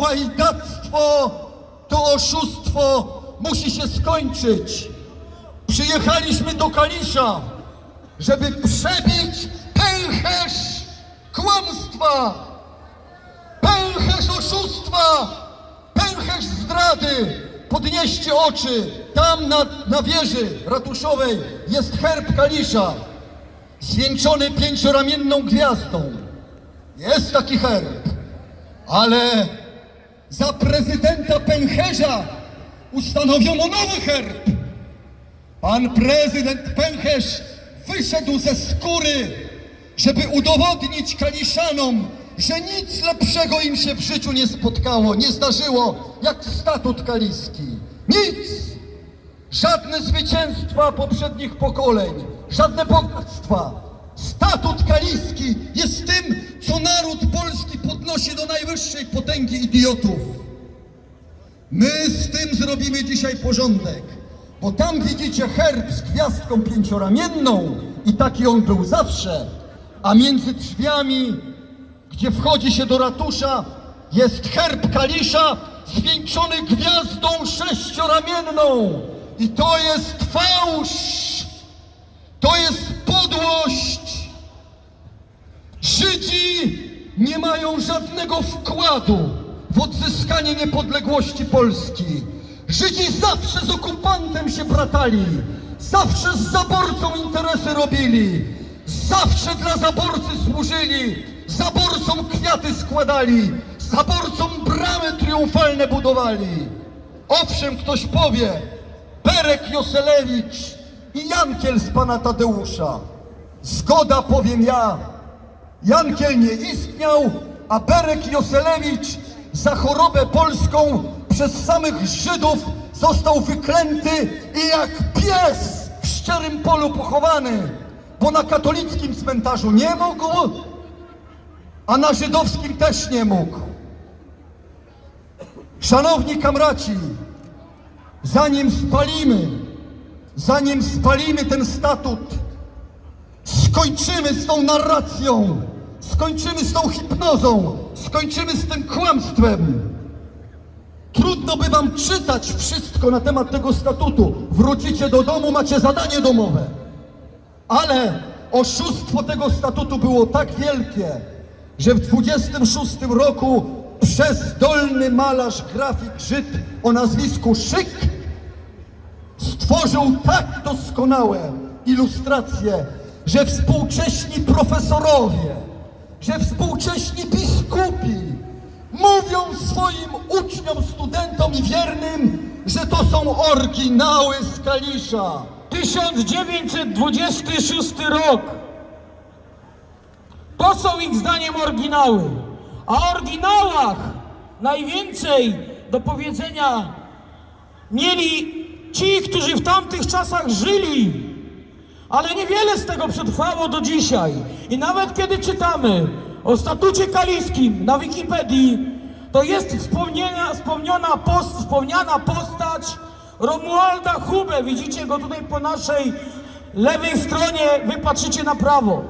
to łajdactwo, to oszustwo musi się skończyć. Przyjechaliśmy do Kalisza, żeby przebić pęcherz kłamstwa, pęcherz oszustwa, pęcherz zdrady. Podnieście oczy, tam na, na wieży ratuszowej jest herb Kalisza, zwieńczony pięcioramienną gwiazdą. Jest taki herb, ale za prezydenta Pęcherza ustanowiono nowy herb. Pan prezydent Pęcherz wyszedł ze skóry, żeby udowodnić Kaliszanom, że nic lepszego im się w życiu nie spotkało, nie zdarzyło, jak statut kaliski. Nic! Żadne zwycięstwa poprzednich pokoleń, żadne bogactwa. Statut kaliski jest tym, co naród polski podnosi do najwyższej potęgi idiotów. My z tym zrobimy dzisiaj porządek, bo tam widzicie herb z gwiazdką pięcioramienną i taki on był zawsze, a między drzwiami, gdzie wchodzi się do ratusza, jest herb Kalisza zwieńczony gwiazdą sześcioramienną i to jest fałsz, to jest podłość. Żydzi nie mają żadnego wkładu w odzyskanie niepodległości Polski. Żydzi zawsze z okupantem się bratali, zawsze z zaborcą interesy robili, zawsze dla zaborcy służyli, zaborcom kwiaty składali, zaborcom bramy triumfalne budowali. Owszem, ktoś powie, Berek Joselewicz i Jankiel z pana Tadeusza. Zgoda powiem ja, Jankiel nie istniał, a Berek Joselewicz za chorobę polską przez samych Żydów został wyklęty i jak pies w szczerym polu pochowany, bo na katolickim cmentarzu nie mógł, a na żydowskim też nie mógł. Szanowni kamraci, zanim spalimy, zanim spalimy ten statut, skończymy z tą narracją, skończymy z tą hipnozą, skończymy z tym kłamstwem. Trudno by wam czytać wszystko na temat tego statutu. Wrócicie do domu, macie zadanie domowe. Ale oszustwo tego statutu było tak wielkie, że w 26 roku przez dolny malarz grafik Żyd o nazwisku Szyk stworzył tak doskonałe ilustracje, że współcześni profesorowie, że współcześni biskupi mówią swoim uczniom, studentom i wiernym, że to są oryginały z Kalisza. 1926 rok. To są ich zdaniem oryginały. A o oryginałach najwięcej do powiedzenia mieli ci, którzy w tamtych czasach żyli. Ale niewiele z tego przetrwało do dzisiaj. I nawet kiedy czytamy o statucie kaliskim na Wikipedii, to jest wspomniana, post, wspomniana postać Romualda Hubę. Widzicie go tutaj po naszej lewej stronie, wy patrzycie na prawo.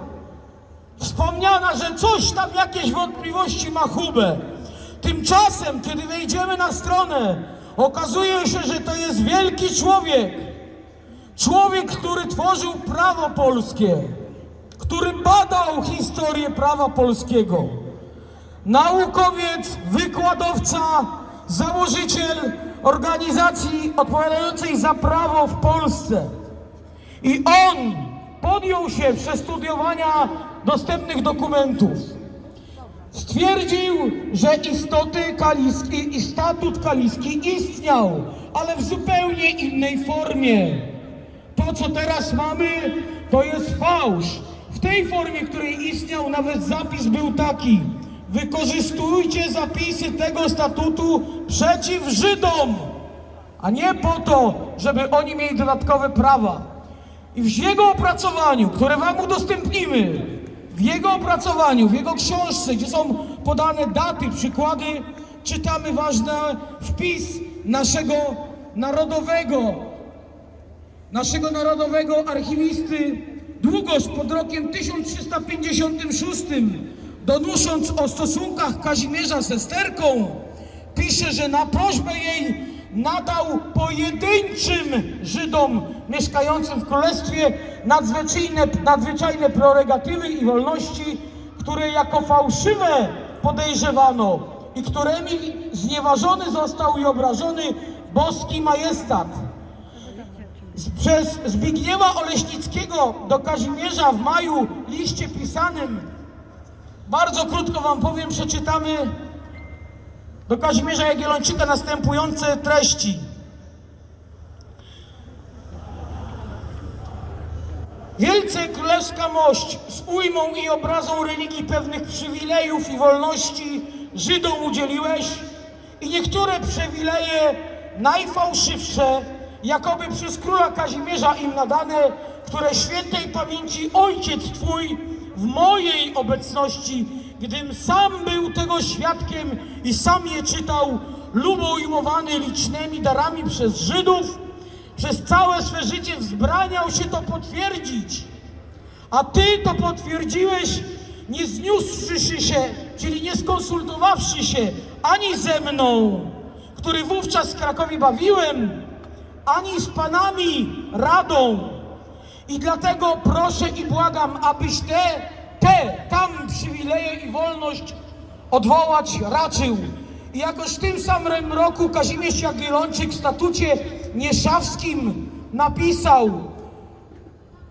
Wspomniana, że coś tam, jakieś wątpliwości ma Hubę. Tymczasem, kiedy wejdziemy na stronę, okazuje się, że to jest wielki człowiek. Człowiek, który tworzył prawo polskie, który badał historię prawa polskiego. Naukowiec, wykładowca, założyciel organizacji odpowiadającej za prawo w Polsce. I on podjął się przestudiowania dostępnych dokumentów. Stwierdził, że istoty kaliski i statut kaliski istniał, ale w zupełnie innej formie. Co teraz mamy, to jest fałsz. W tej formie, której istniał, nawet zapis był taki. Wykorzystujcie zapisy tego statutu przeciw Żydom, a nie po to, żeby oni mieli dodatkowe prawa. I w jego opracowaniu, które Wam udostępnimy, w jego opracowaniu, w jego książce, gdzie są podane daty, przykłady, czytamy ważny wpis naszego narodowego naszego narodowego archiwisty Długosz pod rokiem 1356, donusząc o stosunkach Kazimierza z Esterką, pisze, że na prośbę jej nadał pojedynczym Żydom mieszkającym w królestwie nadzwyczajne, nadzwyczajne prerogatywy i wolności, które jako fałszywe podejrzewano i którymi znieważony został i obrażony boski majestat. Przez Zbigniewa Oleśnickiego do Kazimierza w maju liście pisanym, bardzo krótko wam powiem, przeczytamy do Kazimierza Jagiellończyka następujące treści. Wielce królewska mość z ujmą i obrazą religii pewnych przywilejów i wolności Żydom udzieliłeś i niektóre przywileje najfałszywsze, jakoby przez króla Kazimierza im nadane, które świętej pamięci ojciec twój w mojej obecności, gdym sam był tego świadkiem i sam je czytał, lub ujmowany licznymi darami przez Żydów, przez całe swe życie wzbraniał się to potwierdzić. A ty to potwierdziłeś, nie zniósłszy się, czyli nie skonsultowawszy się ani ze mną, który wówczas w Krakowie bawiłem, ani z panami radą. I dlatego proszę i błagam, abyś te, te, tam przywileje i wolność odwołać raczył. I jakoś w tym samym roku Kazimierz Jagiellończyk w statucie nieszawskim napisał,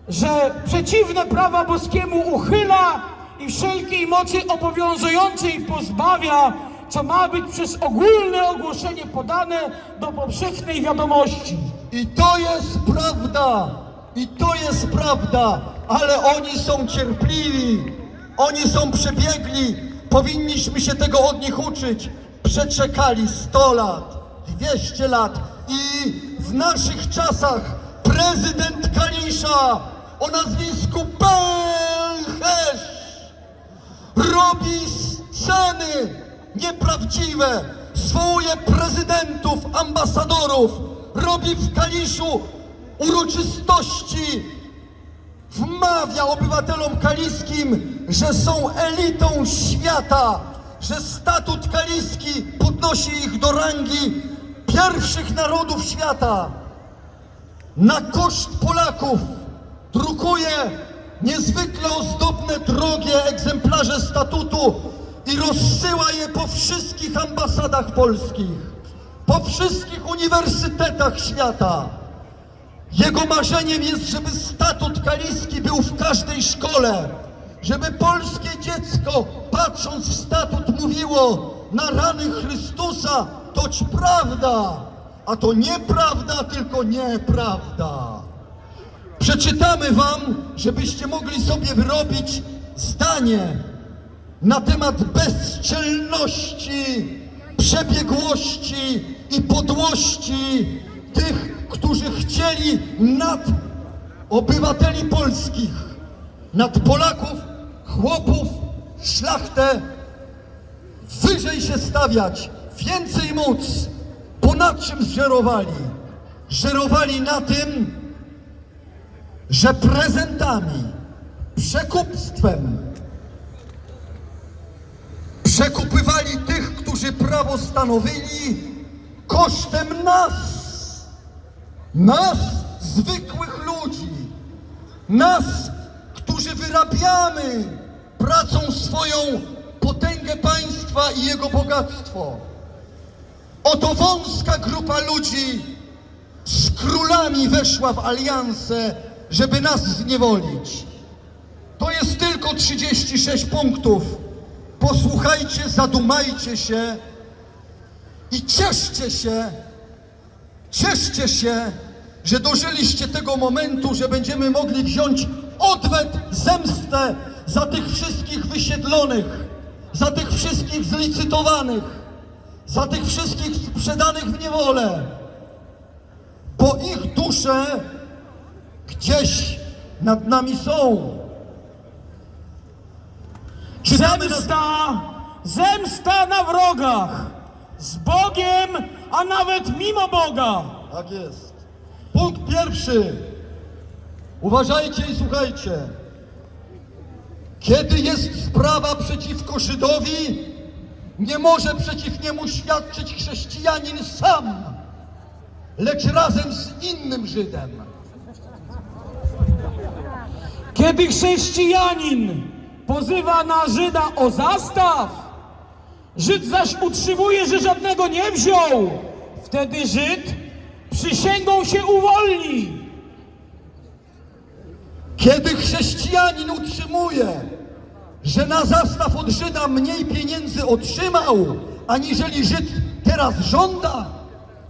że przeciwne prawa boskiemu uchyla i wszelkiej mocy obowiązującej pozbawia, co ma być przez ogólne ogłoszenie podane do powszechnej wiadomości. I to jest prawda! I to jest prawda! Ale oni są cierpliwi! Oni są przebiegli! Powinniśmy się tego od nich uczyć! Przeczekali 100 lat, 200 lat i w naszych czasach prezydent Kalisza o nazwisku Pęcherz robi sceny nieprawdziwe, swoje prezydentów, ambasadorów, robi w Kaliszu uroczystości, wmawia obywatelom kaliskim, że są elitą świata, że statut kaliski podnosi ich do rangi pierwszych narodów świata. Na koszt Polaków drukuje niezwykle ozdobne, drogie egzemplarze statutu i rozsyła je po wszystkich ambasadach polskich, po wszystkich uniwersytetach świata. Jego marzeniem jest, żeby statut kaliski był w każdej szkole, żeby polskie dziecko, patrząc w statut, mówiło na rany Chrystusa, toć prawda, a to nieprawda, tylko nieprawda. Przeczytamy wam, żebyście mogli sobie wyrobić zdanie na temat bezczelności, przebiegłości i podłości tych, którzy chcieli nad obywateli polskich, nad Polaków, chłopów, szlachtę wyżej się stawiać, więcej móc. Ponad czym żerowali? Żerowali na tym, że prezentami, przekupstwem przekupywali tych, którzy prawo stanowili kosztem nas, nas, zwykłych ludzi, nas, którzy wyrabiamy pracą swoją potęgę państwa i jego bogactwo. Oto wąska grupa ludzi z królami weszła w aliansę, żeby nas zniewolić. To jest tylko 36 punktów. Posłuchajcie, zadumajcie się i cieszcie się, cieszcie się, że dożyliście tego momentu, że będziemy mogli wziąć odwet, zemstę za tych wszystkich wysiedlonych, za tych wszystkich zlicytowanych, za tych wszystkich sprzedanych w niewolę bo ich dusze gdzieś nad nami są. Czytamy. Zemsta, zemsta na wrogach, z Bogiem, a nawet mimo Boga. Tak jest. Punkt pierwszy. Uważajcie i słuchajcie. Kiedy jest sprawa przeciwko Żydowi, Nie może przeciw niemu świadczyć chrześcijanin sam, lecz razem z innym Żydem. Kiedy chrześcijanin pozywa na Żyda o zastaw, Żyd zaś utrzymuje, że żadnego nie wziął, wtedy Żyd przysięgą się uwolni. Kiedy chrześcijanin utrzymuje, że na zastaw od Żyda mniej pieniędzy otrzymał, aniżeli Żyd teraz żąda,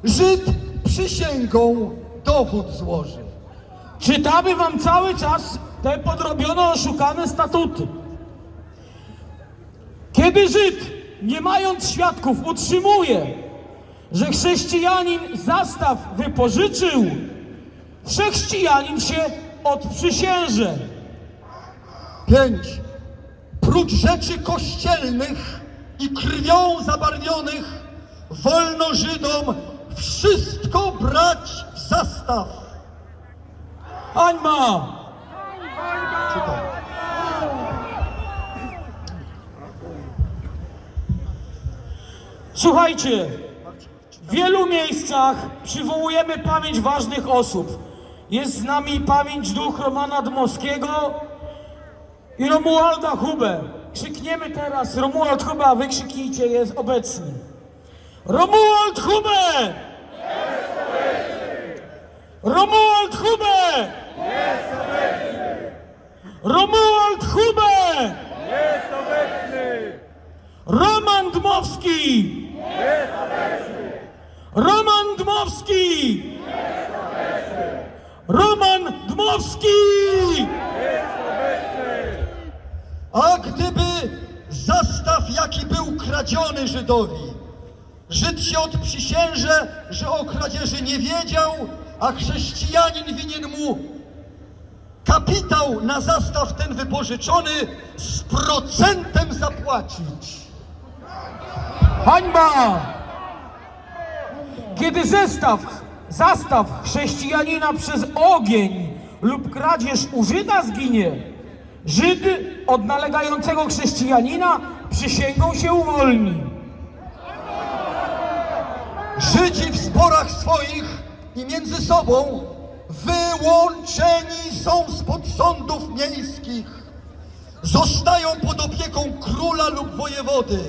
Żyd przysięgą dowód złoży. Czytamy wam cały czas te podrobione, oszukane statuty. Kiedy Żyd, nie mając świadków, utrzymuje, że chrześcijanin zastaw wypożyczył, chrześcijanin się odprzysięże. Pięć. Prócz rzeczy kościelnych i krwią zabarwionych, wolno Żydom wszystko brać w zastaw. Hańba! Czytaj. Słuchajcie, w wielu miejscach przywołujemy pamięć ważnych osób. Jest z nami pamięć duch Romana Dmowskiego i Romualda Hubę. Krzykniemy teraz Romuald Hubę, a wy krzyknijcie, jest obecny. Romuald Hubę! Romuald Hubę! Romuald Hubę! Jest obecny! Roman Dmowski! Roman Dmowski! Roman Dmowski! A gdyby zastaw, jaki był kradziony Żydowi, Żyd się odprzysięże, że o kradzieży nie wiedział, a chrześcijanin winien mu kapitał na zastaw ten wypożyczony z procentem zapłacić. Hańba! Kiedy zestaw, zastaw chrześcijanina przez ogień lub kradzież u Żyda zginie, Żyd od nalegającego chrześcijanina przysięgą się uwolni. Żydzi w sporach swoich i między sobą wyłączeni są spod sądów miejskich. Zostają pod opieką króla lub wojewody.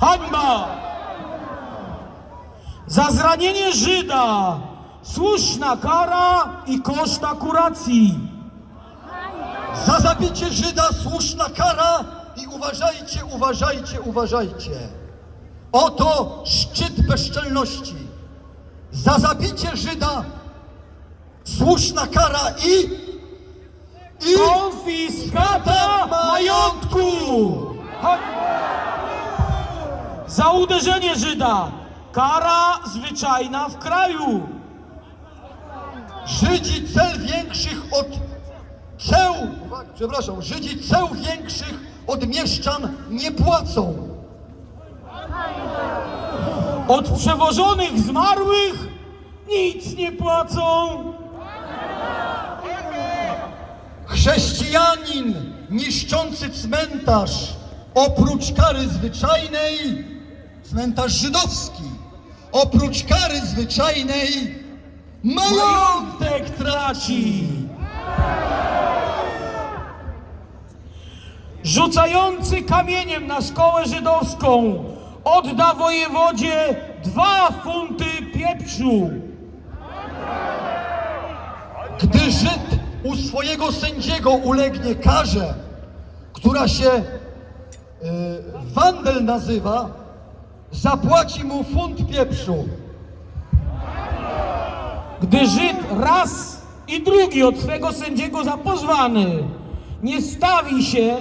Hańba! Za zranienie Żyda słuszna kara i koszt akuracji. Za zabicie Żyda słuszna kara i uważajcie, uważajcie, uważajcie. Oto szczyt bezczelności. Za zabicie Żyda słuszna kara i i Konfiskata majątku! Chodź. Za uderzenie Żyda kara zwyczajna w kraju. Żydzi cel większych od ceł, przepraszam, Żydzi ceł większych od mieszczan nie płacą. Od przewożonych zmarłych nic nie płacą. Chrześcijanin niszczący cmentarz, oprócz kary zwyczajnej, cmentarz żydowski, oprócz kary zwyczajnej, majątek traci. Rzucający kamieniem na szkołę żydowską odda wojewodzie dwa funty pieprzu. Gdy Żyd u swojego sędziego ulegnie karze, która się e, wandel nazywa, zapłaci mu funt pieprzu. Gdy Żyd raz i drugi od swego sędziego zapozwany nie stawi się,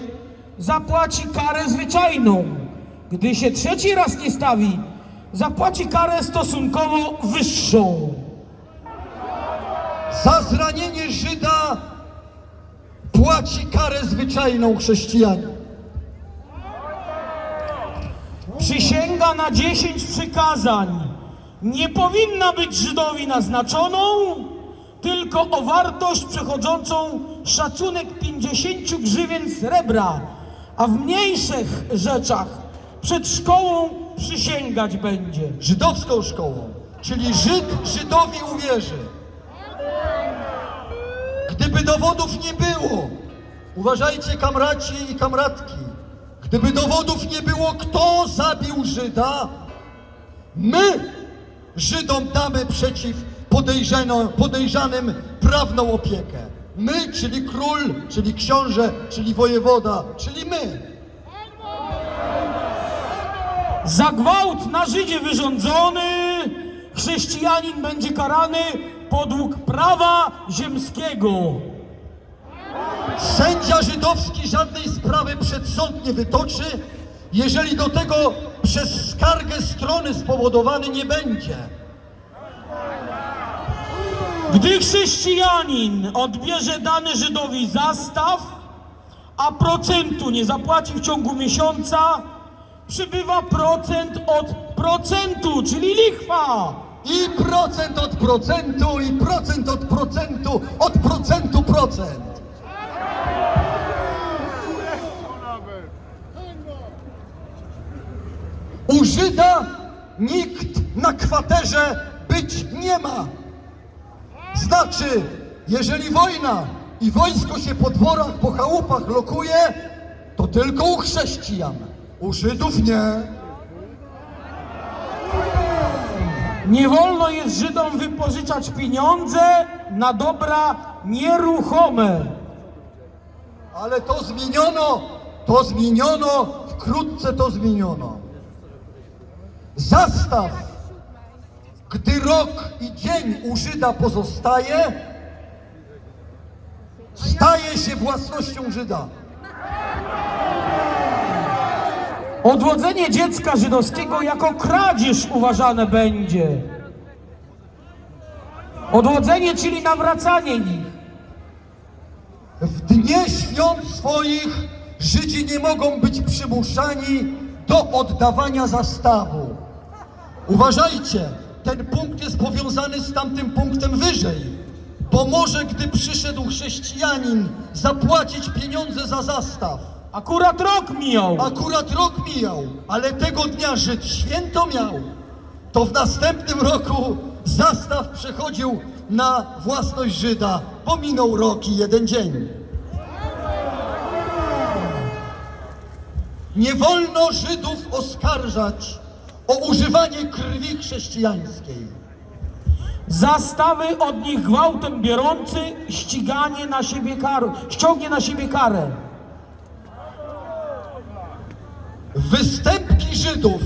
zapłaci karę zwyczajną. Gdy się trzeci raz nie stawi, zapłaci karę stosunkowo wyższą. Za zranienie Żyda płaci karę zwyczajną chrześcijanin. Przysięga na dziesięć przykazań nie powinna być Żydowi naznaczoną, tylko o wartość przechodzącą szacunek 50 grzywien srebra, a w mniejszych rzeczach przed szkołą przysięgać będzie. Żydowską szkołą, czyli Żyd Żydowi uwierzy. Gdyby dowodów nie było, uważajcie kamraci i kamratki, gdyby dowodów nie było, kto zabił Żyda, my Żydom damy przeciw podejrzanym prawną opiekę. My, czyli król, czyli książę, czyli wojewoda, czyli my. Za gwałt na Żydzie wyrządzony chrześcijanin będzie karany podług prawa ziemskiego. Sędzia żydowski żadnej sprawy przed sąd nie wytoczy, jeżeli do tego przez skargę strony spowodowany nie będzie. Gdy chrześcijanin odbierze dany Żydowi zastaw, a procentu nie zapłaci w ciągu miesiąca, przybywa procent od procentu, czyli lichwa. I procent od procentu, i procent od procentu, od procentu procent. U Żyda nikt na kwaterze być nie ma. Znaczy, jeżeli wojna i wojsko się po dworach, po chałupach lokuje, to tylko u chrześcijan. U Żydów nie. Nie wolno jest Żydom wypożyczać pieniądze na dobra nieruchome. Ale to zmieniono, to zmieniono, wkrótce to zmieniono. Zastaw, gdy rok i dzień u Żyda pozostaje, staje się własnością Żyda. Odwodzenie dziecka żydowskiego jako kradzież uważane będzie. Odwodzenie, czyli nawracanie ich. W dnie świąt swoich Żydzi nie mogą być przymuszani do oddawania zastawu. Uważajcie, ten punkt jest powiązany z tamtym punktem wyżej. Bo może gdy przyszedł chrześcijanin zapłacić pieniądze za zastaw, Akurat rok mijał. akurat rok mijał, ale tego dnia Żyd święto miał, to w następnym roku zastaw przechodził na własność Żyda, bo minął rok i jeden dzień. Nie wolno Żydów oskarżać o używanie krwi chrześcijańskiej. Zastawy od nich gwałtem biorący ściganie na siebie karę, ściągnie na siebie karę. Występki Żydów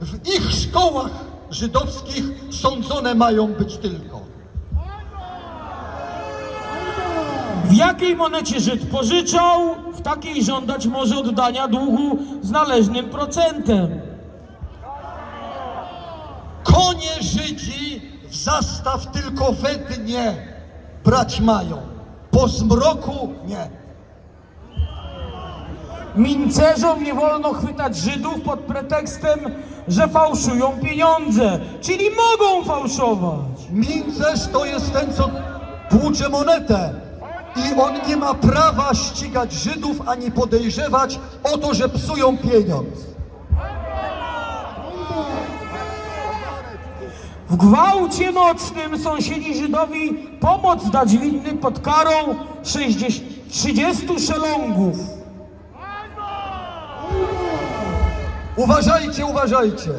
w ich szkołach żydowskich sądzone mają być tylko. W jakiej monecie Żyd pożyczał, w takiej żądać może oddania długu z należnym procentem. Konie Żydzi w zastaw tylko we dnie brać mają. Po zmroku nie. Mincerzom nie wolno chwytać Żydów pod pretekstem, że fałszują pieniądze, czyli mogą fałszować. Mincerz to jest ten, co tłucze monetę. I on nie ma prawa ścigać Żydów ani podejrzewać o to, że psują pieniądz. W gwałcie nocnym sąsiedzi Żydowi pomoc dać winny pod karą 60, 30 szelongów. Uważajcie, uważajcie.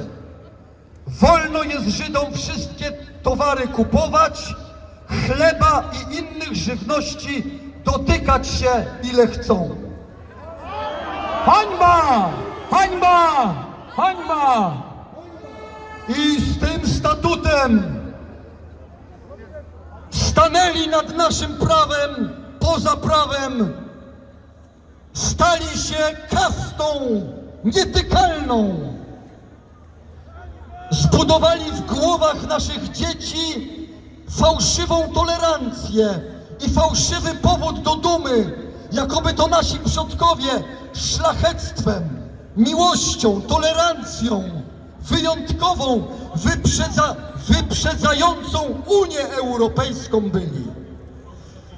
Wolno jest Żydom wszystkie towary kupować, chleba i innych żywności dotykać się ile chcą. Hańba! Hańba! Hańba! I z tym statutem stanęli nad naszym prawem, poza prawem, stali się kastą nietykalną. Zbudowali w głowach naszych dzieci fałszywą tolerancję i fałszywy powód do dumy, jakoby to nasi przodkowie szlachectwem, miłością, tolerancją, wyjątkową, wyprzedza, wyprzedzającą Unię Europejską byli.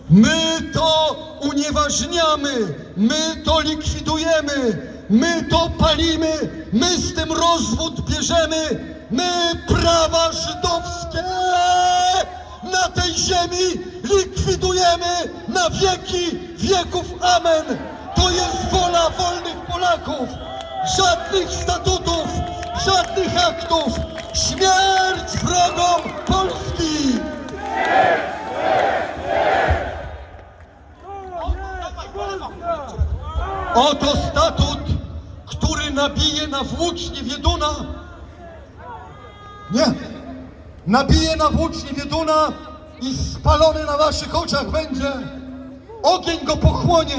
My to unieważniamy, my to likwidujemy, my to palimy, my z tym rozwód bierzemy, my prawa żydowskie na tej ziemi likwidujemy na wieki wieków. Amen. To jest wola wolnych Polaków. Żadnych statutów, żadnych aktów. Śmierć wrogom Polski! Oto statut, który nabije na włóczni Wieduna. Nie. Nabije na włóczni Wieduna i spalony na waszych oczach będzie. Ogień go pochłonie.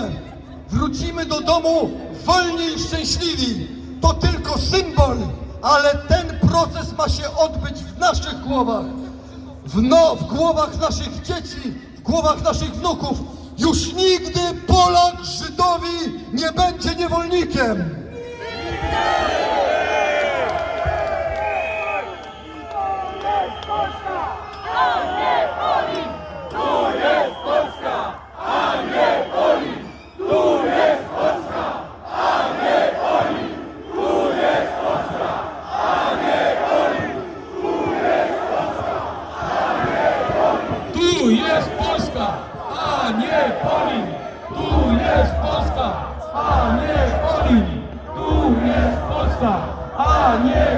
Wrócimy do domu wolni i szczęśliwi. To tylko symbol, ale ten proces ma się odbyć w naszych głowach. W, no, w głowach naszych dzieci, w głowach naszych wnuków. Już nigdy Polak Żydowi nie będzie niewolnikiem. Tu jest Polska, a nie Polin. Tu jest Polska, a nie Polin. Tu jest Polska, a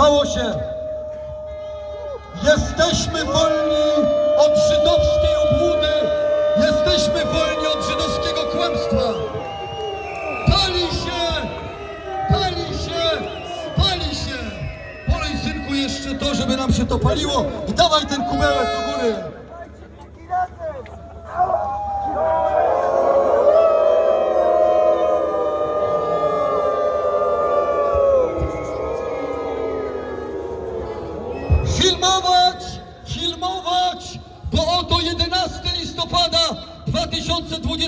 Udało się. Jesteśmy wolni od żydowskiej obłudy. Jesteśmy wolni od żydowskiego kłamstwa. Pali się! Pali się! Pali się! Polej synku jeszcze to, żeby nam się to paliło i dawaj ten kubełek do góry.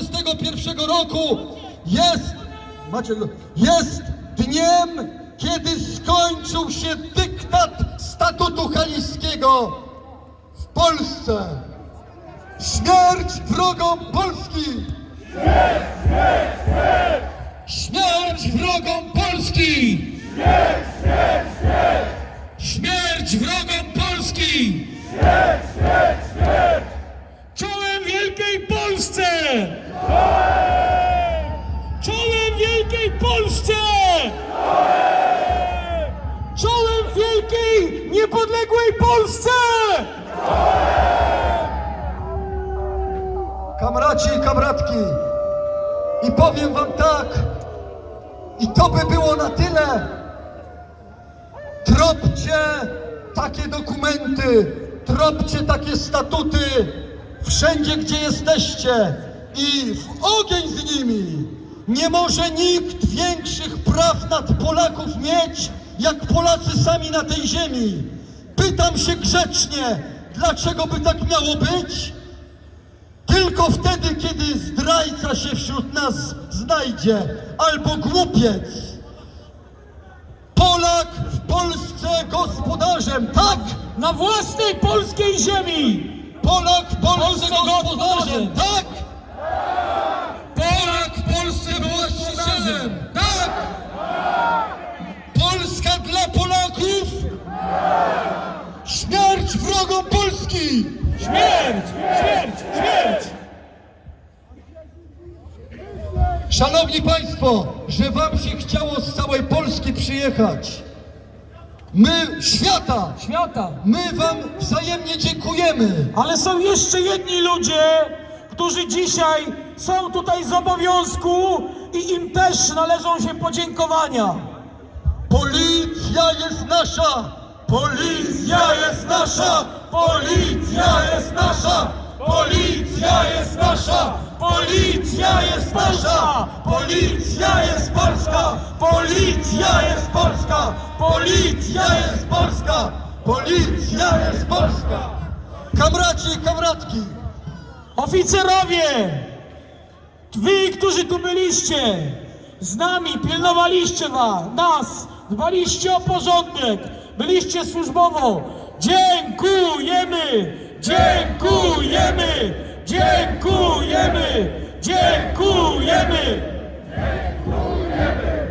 2021 roku jest, macie, jest dniem, kiedy skończył się dyktat statutu kaliskiego w Polsce. Śmierć wrogom Polski! Śmierć wrogom Polski! Śmierć wrogom Polski! Czołem Niepodległej Polsce! Kamraci i kamratki, i powiem wam tak, i to by było na tyle. Tropcie takie dokumenty, tropcie takie statuty wszędzie, gdzie jesteście i w ogień z nimi. Nie może nikt większych praw nad Polaków mieć, jak Polacy sami na tej ziemi. Pytam się grzecznie, dlaczego by tak miało być? Tylko wtedy, kiedy zdrajca się wśród nas znajdzie, albo głupiec. Polak w Polsce gospodarzem, tak! Na własnej polskiej ziemi! Polak w Polsce gospodarzem. tak! Polak w Polsce właścicielem, tak! Polska dla Polaków! Śmierć wrogom Polski! Śmierć! Śmierć! Śmierć! Szanowni Państwo, że Wam się chciało z całej Polski przyjechać. My, świata, Świata! my Wam wzajemnie dziękujemy. Ale są jeszcze jedni ludzie, którzy dzisiaj są tutaj z obowiązku i im też należą się podziękowania. Policja jest nasza! Policja jest nasza! Policja jest nasza! Policja jest nasza! Policja jest nasza! Policja jest polska! Policja jest polska! Policja jest polska! Policja jest polska! Kamraci i kamratki! Oficerowie! Wy, którzy tu byliście, z nami, pilnowaliście was, nas, dbaliście o porządek, byliście służbowo. Dziękujemy! Dziękujemy! Dziękujemy! Dziękujemy! Dziękujemy!